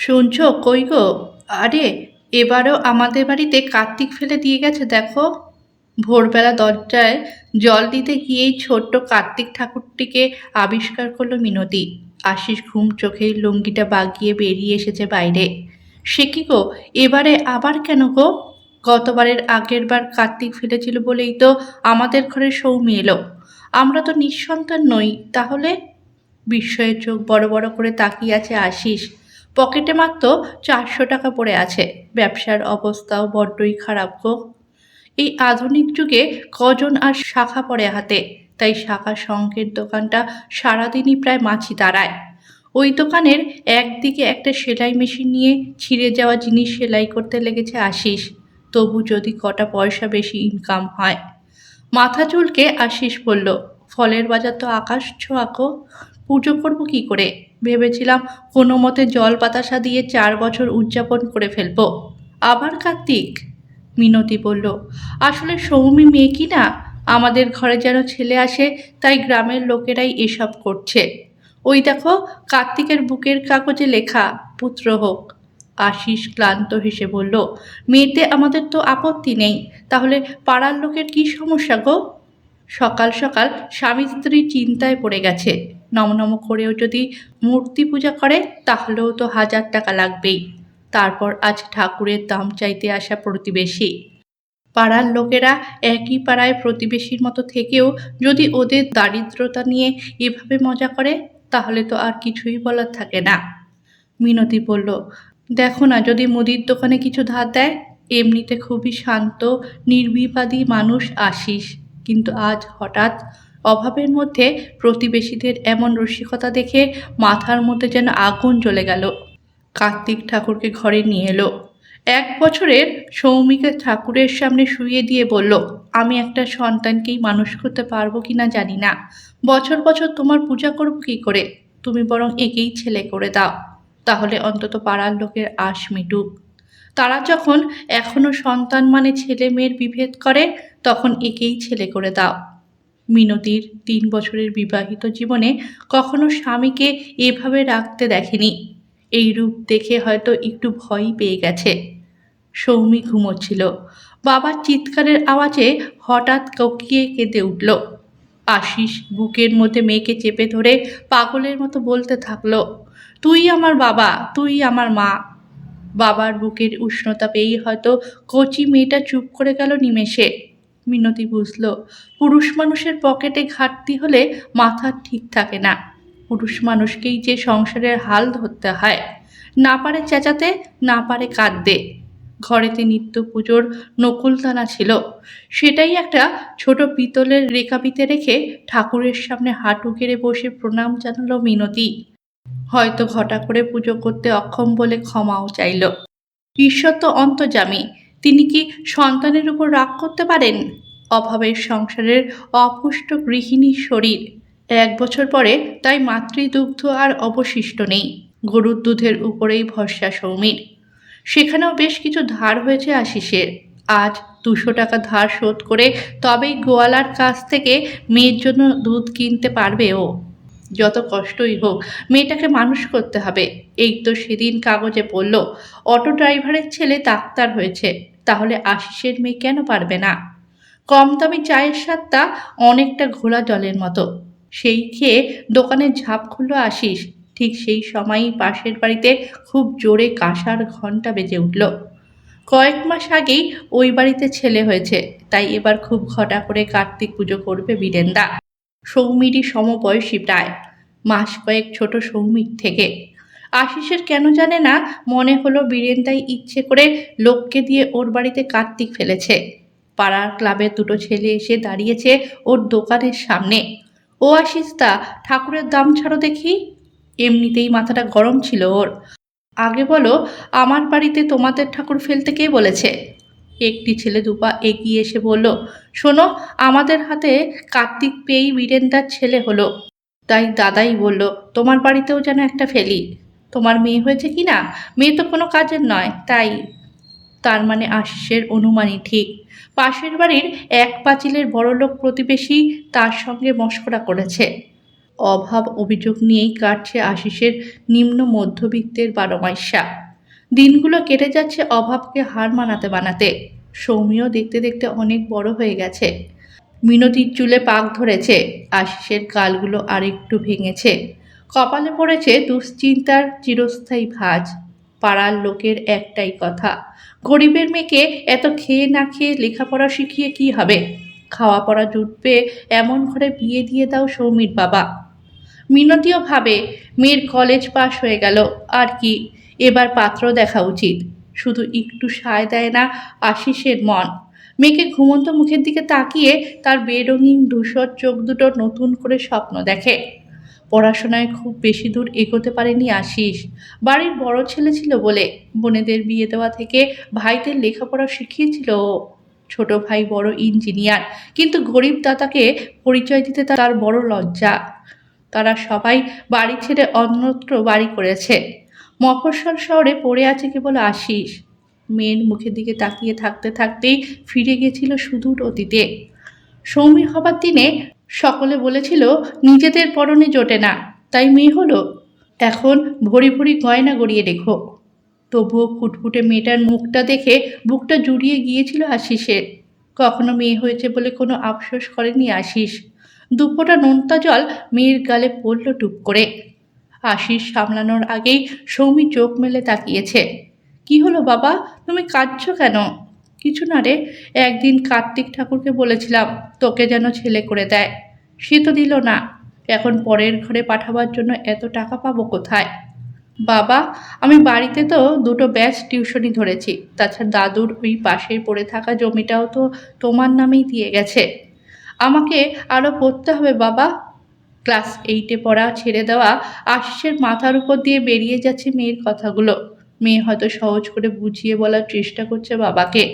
শুনছো? কই গো? আরে, এবারও আমাদের বাড়িতে কার্তিক ফেলে দিয়ে গেছে, দেখো। ভোরবেলা দরজায় জল দিতে গিয়েই ছোট্ট কার্তিক ঠাকুরটিকে আবিষ্কার করল মিনতি। আশিস ঘুম চোখেই লুঙ্গিটা বাগিয়ে বেরিয়ে এসেছে বাইরে। সে কি গো? এবারে আবার কেন গো? গতবারের আগের বার কার্তিক ফেলেছিল বলেই তো আমাদের ঘরে সৌমি এলো। আমরা তো নিঃসন্তান নই, তাহলে? বিস্ময়ের চোখ বড় বড় করে তাকিয়ে আছে আশিস। পকেটে মাত্র চারশো টাকা পড়ে আছে। ব্যবসার অবস্থাও বড্ডই খারাপ গো। এই আধুনিক যুগে কজন আর শাখা পড়ে হাতে? তাই শাখা শঙ্কের দোকানটা সারাদিনই প্রায় মাছি দাঁড়ায় ওই দোকানের একদিকে একটা সেলাই মেশিন নিয়ে ছিঁড়ে যাওয়া জিনিস সেলাই করতে লেগেছে আশিস। তবু যদি কটা পয়সা বেশি ইনকাম হয়? মাথা চুলকে আশিস বলল, ফলের বাজার তো আকাশ ছোঁয়াকো পুজো করব কি করে? ভেবেছিলাম কোনো মতে জল বাতাসা দিয়ে চার বছর উদযাপন করে ফেলব। আবার কার্তিক? মিনতি বলল, আসলে সৌমি মেয়ে কি না? আমাদের ঘরে যেন ছেলে আসে, তাই গ্রামের লোকেরাই এসব করছে। ওই দেখো, কার্তিকের বুকের কাগজে লেখা, পুত্র হোক। আশিস ক্লান্ত হেসে বলল, মেয়েতে আমাদের তো আপত্তি নেই, তাহলে পাড়ার লোকের কি সমস্যা গো? সকাল সকাল স্বামী স্ত্রী চিন্তায় পড়ে গেছে। নমনম করেও যদি মূর্তি পূজা করে, তাহলেও তো হাজার টাকা লাগবেই। তারপর আজ ঠাকুরের দাম চাইতে আসা প্রতিবেশী। পাড়ার লোকেরা একই পাড়ায় প্রতিবেশীর মতো থেকেও যদি ওদের দারিদ্রতা নিয়ে এভাবে মজা করে, তাহলে তো আর কিছুই বলার থাকে না। মিনতি বলল, দেখো না, যদি মুদির দোকানে কিছু ধার দেয়, এমনিতে খুবই শান্ত, নির্বিবাদী মানুষ আসিস। কিন্তু আজ হঠাৎ অভাবের মধ্যে প্রতিবেশীদের এমন রসিকতা দেখে মাথার মধ্যে যেন আগুন জ্বলে গেল। কার্তিক ঠাকুরকে ঘরে নিয়ে এলো। এক বছরের সৌমিকে ঠাকুরের সামনে শুয়ে দিয়ে বলল, আমি একটা সন্তানকেই মানুষ করতে পারব কি না জানি না। বছর বছর তোমার পূজা করব কি করে? তুমি বরং একেই ছেলে করে দাও। তাহলে অন্তত পাড়ার লোকের আশ মিটুক তারা যখন এখনও সন্তান মানে ছেলে মেয়ের বিভেদ করে, তখন একেই ছেলে করে দাও। মিনতির তিন বছরের বিবাহিত জীবনে কখনো স্বামীকে এভাবে রাখতে দেখেনি। এই রূপ দেখে হয়তো একটু ভয়ই পেয়ে গেছে। সৌমি ঘুমোচ্ছিল। বাবার চিৎকারের আওয়াজে হঠাৎ ককিয়ে কেঁদে উঠল। আশিস বুকের মধ্যে মেয়েকে চেপে ধরে পাগলের মতো বলতে থাকল, তুই আমার বাবা, তুই আমার মা। বাবার বুকের উষ্ণতা পেয়েই হয়তো কচি মেয়েটা চুপ করে গেল নিমেষে। মিনতি বুঝল, পুরুষ মানুষের পকেটে ঘাটতি হলে মাথা ঠিক থাকে না। পুরুষ মানুষকেই যে সংসারের হাল ধরতে হয়, না পারে চেঁচাতে, না পারে কাঁদতে। ঘরেতে নিত্য পুজোর নকুলদানা ছিল, সেটাই একটা ছোট পিতলের রেখাপিতে রেখে ঠাকুরের সামনে হাঁটু গেড়ে বসে প্রণাম জানালো মিনতি। হয়তো ঘটা করে পুজো করতে অক্ষম বলে ক্ষমাও চাইল। ঈশ্বর তো অন্তর্জামী তিনি কি সন্তানের উপর রাগ করতে পারেন? অভাবের সংসারের অপুষ্ট গৃহিণীর শরীর। এক বছর পরে তাই মাতৃদুগ্ধ আর অবশিষ্ট নেই। গরুর দুধের উপরেই ভরসা সৌমির। সেখানেও বেশ কিছু ধার হয়েছে আশিসের। আজ দুশো টাকা ধার শোধ করে তবেই গোয়ালার কাছ থেকে মেয়ের জন্য দুধ কিনতে পারবে ও। যত কষ্টই হোক, মেয়েটাকে মানুষ করতে হবে। এই তো সেদিন কাগজে পড়ল, অটো ড্রাইভারের ছেলে ডাক্তার হয়েছে, তাহলে আশিসের মেয়ে কেন পারবে না? কম দামি চায়ের স্বাদটা অনেকটা ঘোলা জলের মতো। সেই খেয়ে দোকানের ঝাঁপ খুললো আশিস। ঠিক সেই সময়ই পাশের বাড়িতে খুব জোরে কাঁসার ঘণ্টা বেজে উঠল। কয়েক মাস আগেই ওই বাড়িতে ছেলে হয়েছে, তাই এবার খুব ঘটা করে কার্তিক পুজো করবে বীরেন্দা। সৌমিরই সমবয়সী প্রায়। মাস কয়েক ছোট সৌমির থেকে। আশিসের কেন জানে না, মনে হলো বীরেন তাই ইচ্ছে করে লোককে দিয়ে ওর বাড়িতে কার্তিক ফেলেছে। পাড়ার ক্লাবের দুটো ছেলে এসে দাঁড়িয়েছে ওর দোকানের সামনে। ও আশিস্তা ঠাকুরের দাম ছাড়ো দেখি। এমনিতেই মাথাটা গরম ছিল ওর। আগে বলো, আমার বাড়িতে তোমাদের ঠাকুর ফেলতে কে বলেছে? একটি ছেলে দুপা এগিয়ে এসে বলল, শোনো, আমাদের হাতে কার্তিক পেয়েই বীরেন্দার ছেলে হলো। তাই দাদাই বলল, তোমার বাড়িতেও যেন একটা ফেলি। তোমার মেয়ে হয়েছে কি না? মেয়ে তো কোনো কাজের নয়, তাই। তার মানে আশিসের অনুমানই ঠিক। পাশের বাড়ির এক পাঁচিলের বড়লোক প্রতিবেশী তার সঙ্গে মস্করা করেছে। অভাব অভিযোগ নিয়েই কাটছে আশিসের নিম্ন মধ্যবিত্তের বারোমাইশা দিনগুলো কেটে যাচ্ছে অভাবকে হার মানাতে বানাতে। সৌমিও দেখতে দেখতে অনেক বড় হয়ে গেছে। মিনতির চুলে পাক ধরেছে, আশিসের গালগুলো আরেকটু ভেঙেছে। কপালে পড়েছে দুশ্চিন্তার চিরস্থায়ী ভাঁজ। পাড়ার লোকের একটাই কথা, গরিবের মেয়েকে এত খেয়ে না খেয়ে লেখাপড়া শিখিয়ে কি হবে? খাওয়া পড়া জুটবে, এমন ঘরে বিয়ে দিয়ে দাও সৌমির বাবা। মিনতিও ভাবে, মেয়ের কলেজ পাশ হয়ে গেল, আর কি? এবার পাত্র দেখা উচিত। শুধু একটু সায় দেয় না আশিসের মন। মেয়েকে ঘুমন্ত মুখের দিকে তাকিয়ে তার বেরঙিন ধূসর চোখ দুটো নতুন করে স্বপ্ন দেখে। পড়াশোনায় খুব বেশি দূর এগোতে পারেনি আশিস। বাড়ির বড় ছেলে ছিল বলে বোনেদের বিয়ে দেওয়া থেকে ভাইদের লেখাপড়া শিখিয়েছিল। ছোট ভাই বড় ইঞ্জিনিয়ার, কিন্তু গরিব দাদাকে পরিচয় দিতে তার বড় লজ্জা। তারা সবাই বাড়ি ছেড়ে অন্যত্র বাড়ি করেছে। মফস্বল শহরে পড়ে আছে কেবল আশিস। মেয়ের মুখের দিকে তাকিয়ে থাকতে থাকতেই ফিরে গেছিল সুদূর অতীতে। সৌমি হবার দিনে সকলে বলেছিল, নিজেদের পরনে জোটে না, তাই মেয়ে হলো। এখন ভরি ভরি গয়না গড়িয়ে রেখো। তবুও ফুটফুটে মেয়েটার মুখটা দেখে বুকটা জুড়িয়ে গিয়েছিল আশিসের। কখনো মেয়ে হয়েছে বলে কোনো আফসোস করেনি আশিস। দুপোটা নোনতা জল মেয়ের গালে পড়ল টুপ করে। আশিস সামলানোর আগেই সৌমি চোখ মেলে তাকিয়েছে। কি হলো বাবা? তুমি কাঁদছো কেন? কিছু না রে, একদিন কার্তিক ঠাকুরকে বলেছিলাম তোকে যেন ছেলে করে দেয়। সে তো দিল না। এখন পরের ঘরে পাঠাবার জন্য এত টাকা পাবো কোথায়? বাবা, আমি বাড়িতে তো দুটো ব্যাচ টিউশনি ধরেছি। তাছাড়া দাদুর ওই পাশেই পড়ে থাকা জমিটাও তো তোমার নামেই দিয়ে গেছে। আমাকে আরও পড়তে হবে বাবা। ক্লাস এইটে পড়া ছেড়ে দেওয়া আশিসের মাথার উপর দিয়ে বেরিয়ে যাচ্ছে মেয়ের কথাগুলো। মেয়ে হয়তো সহজ করে বুঝিয়ে বলার চেষ্টা করছে বাবাকে।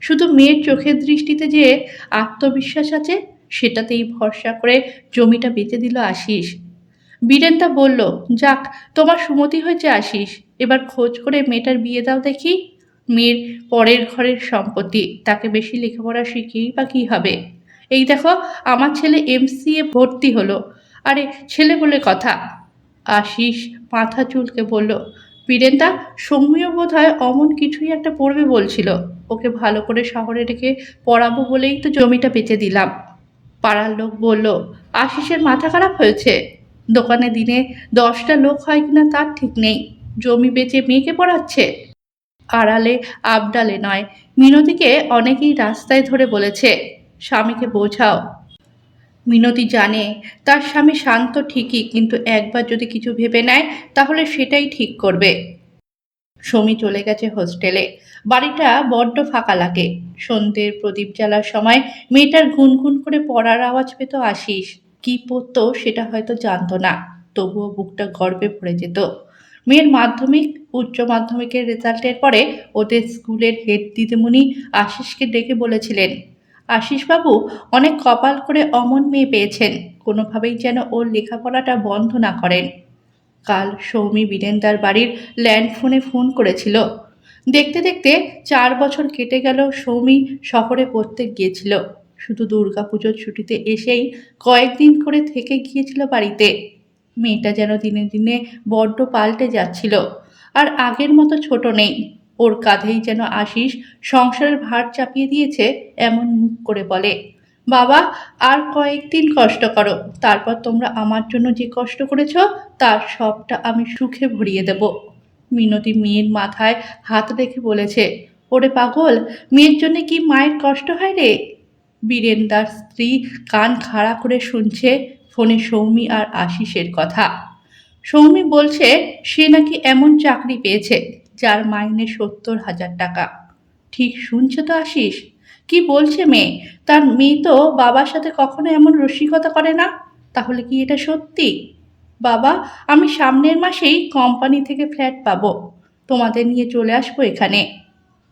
শুধু মেয়ের চোখের দৃষ্টিতে যে আত্মবিশ্বাস আছে, সেটাতেই ভরসা করে জমিটা বেঁচে দিল আশিস। বীরেনদা বলল, যাক, তোমার সুমতি হয়েছে আশিস। এবার খোঁজ করে মেয়েটার বিয়ে দাও দেখি। মেয়ের পরের ঘরের সম্পত্তি, তাকে বেশি লেখাপড়া শিখিয়েই বা কী হবে? এই দেখো, আমার ছেলে এমসিএ ভর্তি হলো। আরে ছেলে বলে কথা। আশিস মাথা চুলকে বলল, বীরেনদা সৌম্য বোধ হয় অমন কিছুই একটা পড়বে বলছিল। ওকে ভালো করে শহরে রেখে পড়াবো বলেই তো জমিটা বেচে দিলাম। পাড়ার লোক বলল, আশিসের মাথা খারাপ হয়েছে? দোকানে দিনে দশটা লোক হয় কিনা তার ঠিক নেই। জমি বেচে মেয়েকে পড়াচ্ছে? আড়ালে আবডালে নয়। মিনতিকে অনেকেই রাস্তায় ধরে বলেছে, স্বামীকে বোঝাও। মিনতি জানে, তার স্বামী শান্ত ঠিকই, কিন্তু একবার যদি কিছু ভেবে নেয়, তাহলে সেটাই ঠিক করবে। সমী চলে গেছে হোস্টেলে। বাড়িটা বড্ড ফাঁকা লাগে। সন্ধ্যের প্রদীপ জ্বালার সময় মেয়েটার গুনগুন করে পড়ার আওয়াজ পেত আশিস। কি পড়তো সেটা হয়তো জানতো না, তবুও বুকটা গর্বে ভরে যেত। মেয়ের মাধ্যমিক, উচ্চ মাধ্যমিকের রেজাল্টের পরে ওদের স্কুলের হেড দিদিমণি আশিসকে ডেকে বলেছিলেন আশিসবাবু অনেক কপাল করে অমন মেয়ে পেয়েছেন, কোনোভাবেই যেন ওর লেখাপড়াটা বন্ধ না করেন। কাল সৌমি বীরেন্দার বাড়ির ল্যান্ড ফোনে ফোন করেছিল। দেখতে দেখতে চার বছর কেটে গেল সৌমি শহরে পড়তে গিয়েছিল। শুধু দুর্গাপুজোর ছুটিতে এসেই কয়েকদিন করে থেকে গিয়েছিল বাড়িতে। মেয়েটা যেন দিনে দিনে বড্ড পাল্টে যাচ্ছিল। আর আগের মতো ছোট নেই। ওর কাঁধেই যেন আশিস সংসারের ভার চাপিয়ে দিয়েছে এমন মুখ করে বলে। বাবা, আর কয়েকদিন কষ্ট করো, তারপর তোমরা আমার জন্য যে কষ্ট করেছ, তার সবটা আমি সুখে ভরিয়ে দেব। মিনতি মেয়ের মাথায় হাত রেখে বলেছে, ওরে পাগল, মেয়ের জন্য কি মায়ের কষ্ট হয় রে? বীরেন্দার স্ত্রী কান খাড়া করে শুনছে ফোনে সৌমি আর আশিসের কথা। সৌমি বলছে, সে নাকি এমন চাকরি পেয়েছে যার মাইনে সত্তর হাজার টাকা। ঠিক শুনছে তো আশিস? কি বলছে মেয়ে? তার মেয়ে তো বাবার সাথে কখনো এমন রসিকতা করে না। তাহলে কি এটা সত্যি? বাবা, আমি সামনের মাসেই কোম্পানি থেকে ফ্ল্যাট পাবো। তোমাদের নিয়ে চলে আসব এখানে।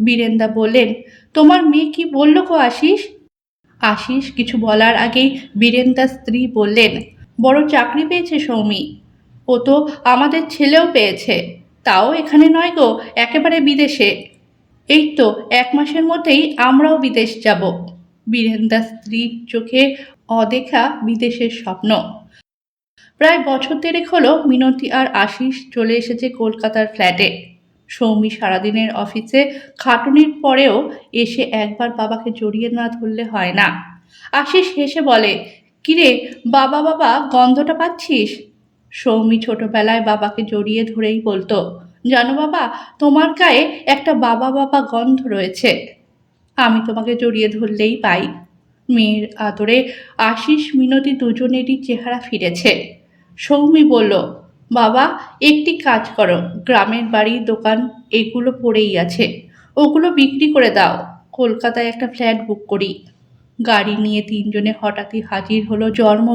বীরেন্দা বললেন, তোমার মেয়ে কি বলল গো আশিস? আশিস কিছু বলার আগেই বীরেন্দার স্ত্রী বললেন, বড় চাকরি পেয়েছে সৌমি। ও তো আমাদের ছেলেও পেয়েছে। তাও এখানে নয় গো, একেবারে বিদেশে। এই তো, এক মাসের মধ্যেই আমরাও বিদেশ যাব। বীরেন্দার স্ত্রীর চোখে অদেখা বিদেশের স্বপ্ন। প্রায় বছর দেড়েক হলো মিনতি আর আশিস চলে এসেছে কলকাতার ফ্ল্যাটে। সৌমি সারাদিনের অফিসে খাটুনির পরেও এসে একবার বাবাকে জড়িয়ে না ধরলে হয় না। আশিস হেসে বলে, কিরে, বাবা বাবা, গন্ধটা পাচ্ছিস? সৌমি ছোটবেলায় বাবাকে জড়িয়ে ধরেই বলতো, জানো বাবা, তোমার গায়ে একটা বাবা বাবা গন্ধ রয়েছে। আমি তোমাকে জড়িয়ে ধরলেই পাই। মেয়ের আদরে আশিস মিনতি দুজনেরই চেহারা ফিরেছে। সৌমি বলল, বাবা, একটি কাজ করো, গ্রামের বাড়ি দোকান এগুলো পড়েই আছে। ওগুলো বিক্রি করে দাও, কলকাতায় একটা ফ্ল্যাট বুক করি। গাড়ি নিয়ে তিনজনে হঠাৎই হাজির হলো জন্ম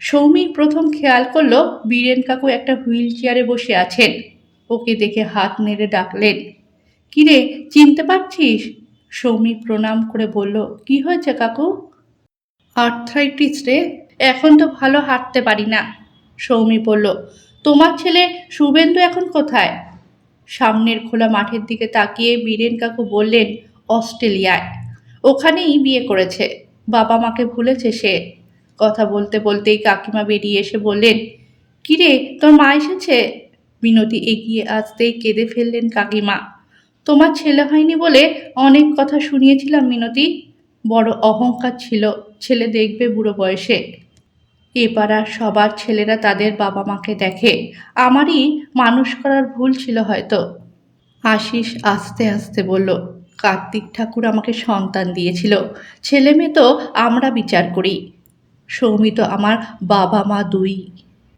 ভিটেতে সৌমি প্রথম খেয়াল করল বীরেন কাকু একটা হুইল চেয়ারে বসে আছেন। ওকে দেখে হাত নেড়ে ডাকলেন, কিরে, চিনতে পারছিস? সৌমি প্রণাম করে বলল, কি হয়েছে কাকু? আর্থ্রাইটিস রে, এখন তো ভালো হাঁটতে পারি না। সৌমি বলল, তোমার ছেলে শুভেন্দু এখন কোথায়? সামনের খোলা মাঠের দিকে তাকিয়ে বীরেন কাকু বললেন, অস্ট্রেলিয়ায়। ওখানেই বিয়ে করেছে। বাবা মাকে ভুলেছে সে। কথা বলতে বলতেই কাকিমা বেরিয়ে এসে বললেন, কিরে, তোর মা এসেছে? মিনতি এগিয়ে আসতেই কেঁদে ফেললেন কাকিমা। তোমার ছেলে হয়নি বলে অনেক কথা শুনিয়েছিলাম মিনতি। বড় অহংকার ছিল, ছেলে দেখবে বুড়ো বয়সে। এ পাড়ার সবার ছেলেরা তাদের বাবা মাকে দেখে। আমারই মানুষ করার ভুল ছিল হয়তো। আশিস আস্তে আস্তে বলল, কার্তিক ঠাকুর আমাকে সন্তান দিয়েছিল। ছেলে মেয়ে তো আমরা বিচার করি। সৌমি তো আমার বাবা মা দুই।